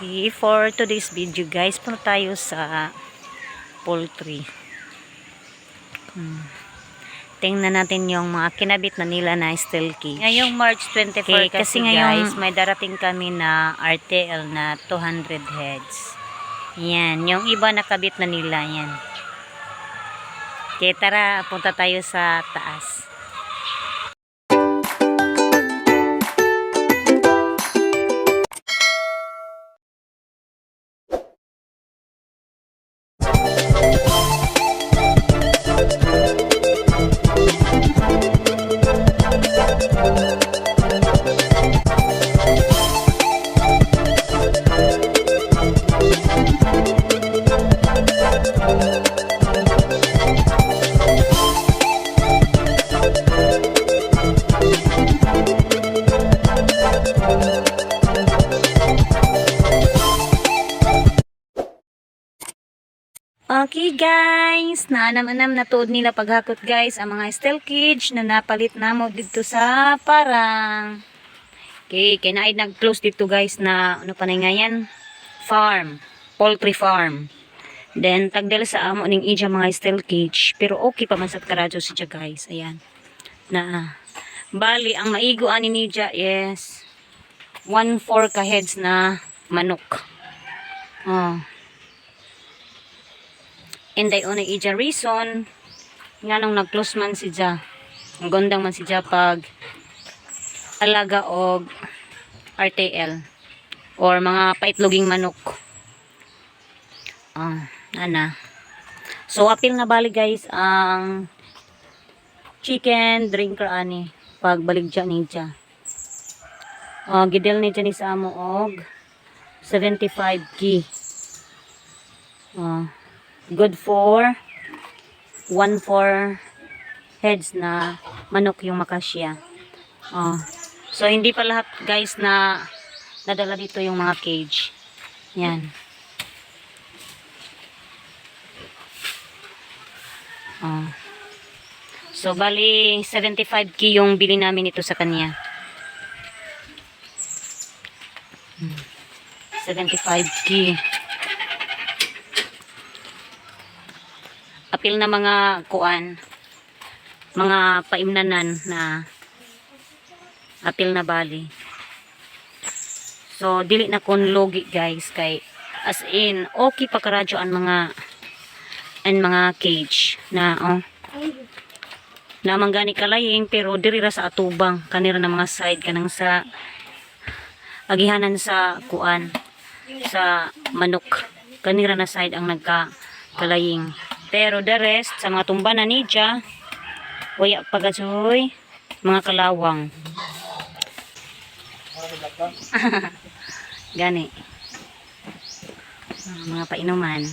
Okay, for today's video guys, punta tayo sa poultry. Hmm. Tingnan natin yung mga kinabit na nila na steel cage. Ngayong March 24 Okay, kasi, kasi ngayong- guys, may darating kami na RTL na 200 heads. Yan, yung iba nakabit na nila yan. Okay, tara, punta tayo sa taas. Okay guys, naanam-anam na tuod nila paghakot guys ang mga steel cage na napalit namo dito sa parang. Okay, kaya na nag-close dito guys na ano pa na nga yan? Farm, poultry farm. Then tagdala sa amo ning ija mga steel cage, pero okay pa man sa karadyo siya guys. Ayan. Na bali ang maigo ani ni Ja yes 1-4 ka heads na manok. Oh. And I only ija reason nga nung nag-close man si Ja. Ang gondang man si Ja pag alaga og RTL or mga paitloging manok. Ah, ana. So apil na bali guys ang chicken drinker ani pag baligja ni Ja. Ah, gidel ni Ja ni sa amo og 75 ki. Ah, good for 1-4 heads na manok yung makasya. Oh. So, hindi pa lahat guys na nadala dito yung mga cage. Yan. Oh. So, bali 75k yung bili namin ito sa kanya. Hmm. 75k. Apil na mga kuan mga paimnanan na apil na bali. So dili na kon logi guys kay as in okay pa karadyo ang mga ang mga cage na oh na manggani kalaying pero diri ra sa atubang kanira na mga side kanang sa agihanan sa kuan sa manok. Kanira na side ang nagka kalaying pero the rest, sa mga tumba na nidya, waya pagasoy, mga kalawang. Gani. Ah, Mga painuman.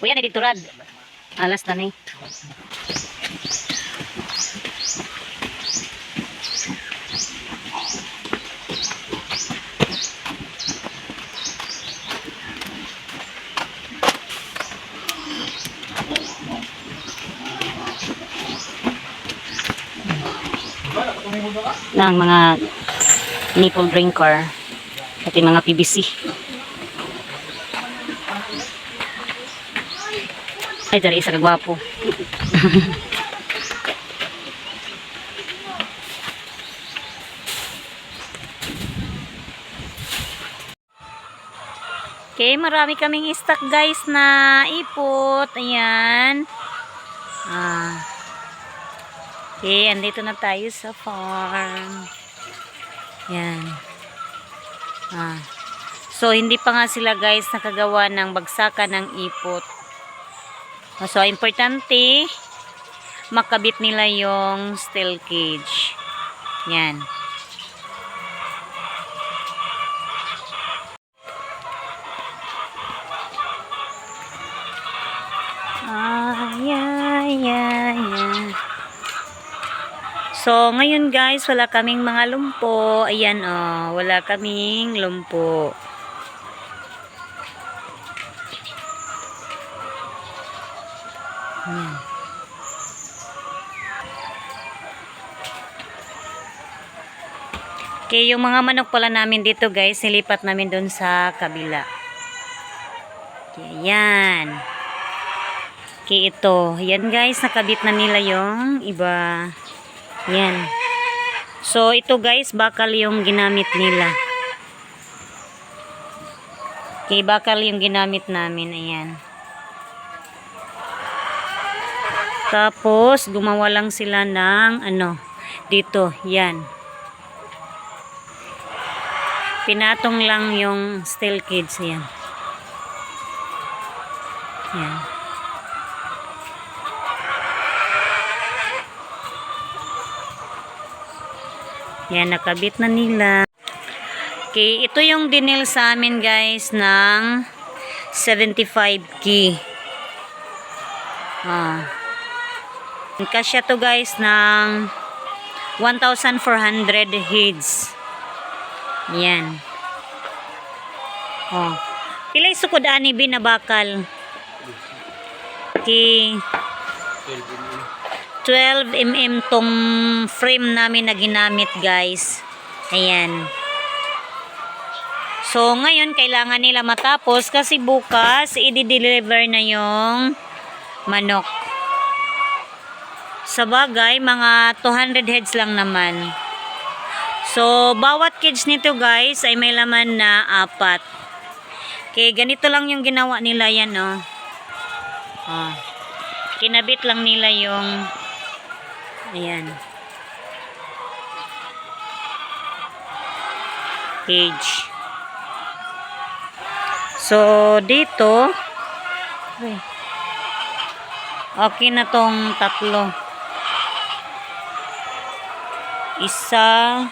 Kuya, na dito rad. Alas na ni. Ng mga nipple drinker pati mga PVC ay dari isa kagwapo Okay, marami kaming stock guys na ipot. Ayan. Ah. Okay, andito na tayo sa farm. Yan. Ah. So, hindi pa nga sila guys nakagawa ng bagsakan ng ipot. Ah, So, importante makabit nila yung steel cage. Yan. So, ngayon guys, wala kaming mga lumpo. Ayan, oh, wala kaming lumpo. Yan. Okay, yung mga manok pala namin dito guys, nilipat namin doon sa kabila. Okay, yan. Okay, ito. Yan guys, nakabit na nila yung iba. Yan. So, ito guys, bakal yung ginamit nila. Okay, bakal yung ginamit namin. Ayan. Tapos, gumawa lang sila ng, ano, dito, yan. Pinatong lang yung steel cage, yan. Yan. Yan, nakabit na nila. Okay, ito yung dinil sa amin guys ng 75k. Ah. Kasya to guys ng 1,400 heads. Yan. Oh. Pilay sukod ani binabakal. Okay. 12 mm tong frame namin na ginamit guys. Ayan. So, ngayon, kailangan nila matapos kasi bukas, i-deliver na yung manok. Sa bagay, mga 200 heads lang naman. So, bawat cage nito guys ay may laman na apat. Okay, ganito lang yung ginawa nila yan, oh. Oh. Kinabit lang nila yung ayan. Cage. So, dito Uy. okay na tong tatlo. Isa,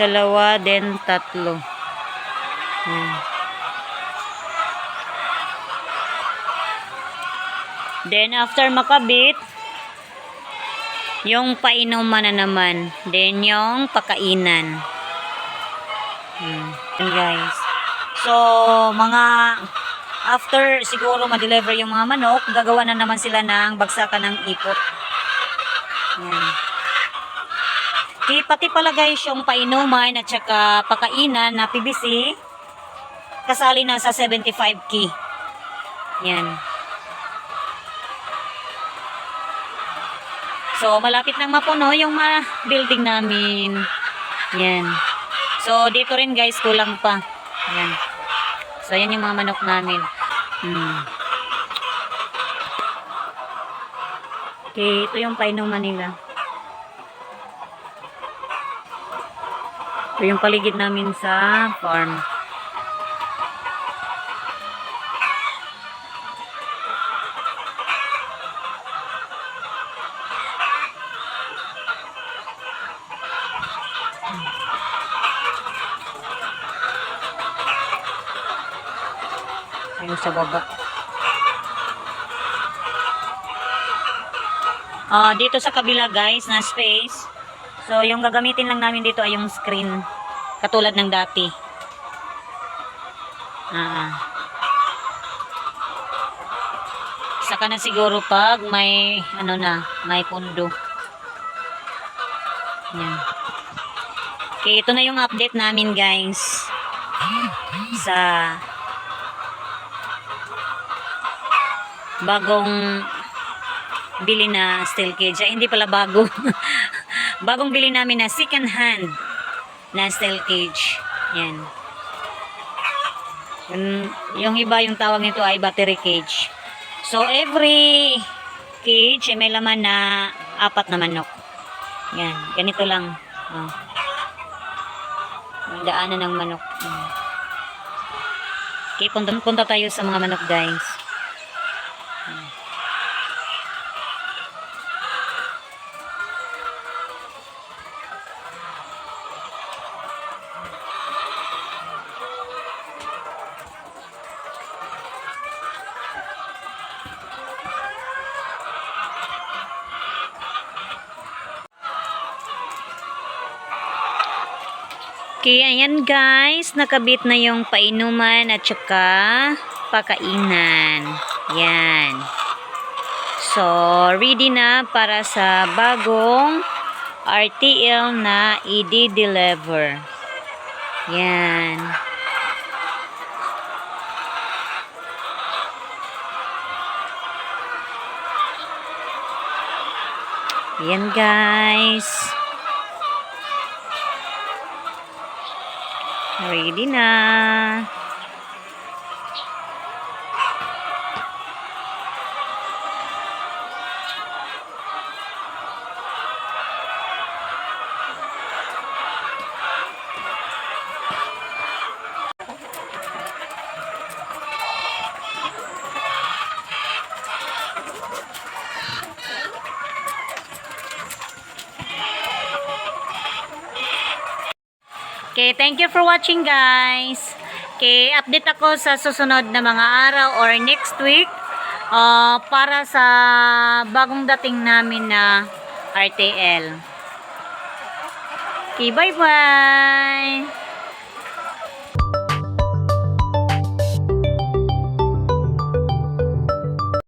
dalawa, then tatlo. Ayan. Then, after makabit, yung painuman na naman. Then, yung pakainan. Hmm. Yan, guys. So, mga after siguro ma-deliver yung mga manok, gagawa na naman sila ng bagsakan ng ipot. Yan. Pati pala guys yung painuman at saka pakainan na PVC, kasali na sa 75k. Yan. So, malapit nang mapuno yung mga building namin. Yan. So, dito rin guys, kulang pa. Yan. So, yan yung mga manok namin. Hmm. Okay, ito yung painuman nila. Ito yung paligid namin sa farm. Ayun sa baba. Ah, dito sa kabila guys, na space. So, yung gagamitin lang namin dito ay yung screen. Katulad ng dati. Ah. Saka na siguro pag may, ano na, may pundo. Yan. Okay, ito na yung update namin guys. Sa bagong bili na steel cage. Ay, hindi pala bago. bagong bili namin na second hand na steel cage. Yan. Yung, iba yung tawag nito ay battery cage. So, every cage ay may laman na apat na manok. Yan. Ganito lang. Oh. Ang daanan ng manok. Mm. Okay, punta, punta tayo sa mga manok guys. Okay, ayan guys, nakabit na yung painuman at saka pakainan. Yan. So, ready na para sa bagong RTL na i-deliver. Yan. Yan guys. Ready na. Okay, thank you for watching guys. Okay, update ako sa susunod na mga araw or next week uh, para sa bagong dating namin na RTL. Okay, bye-bye!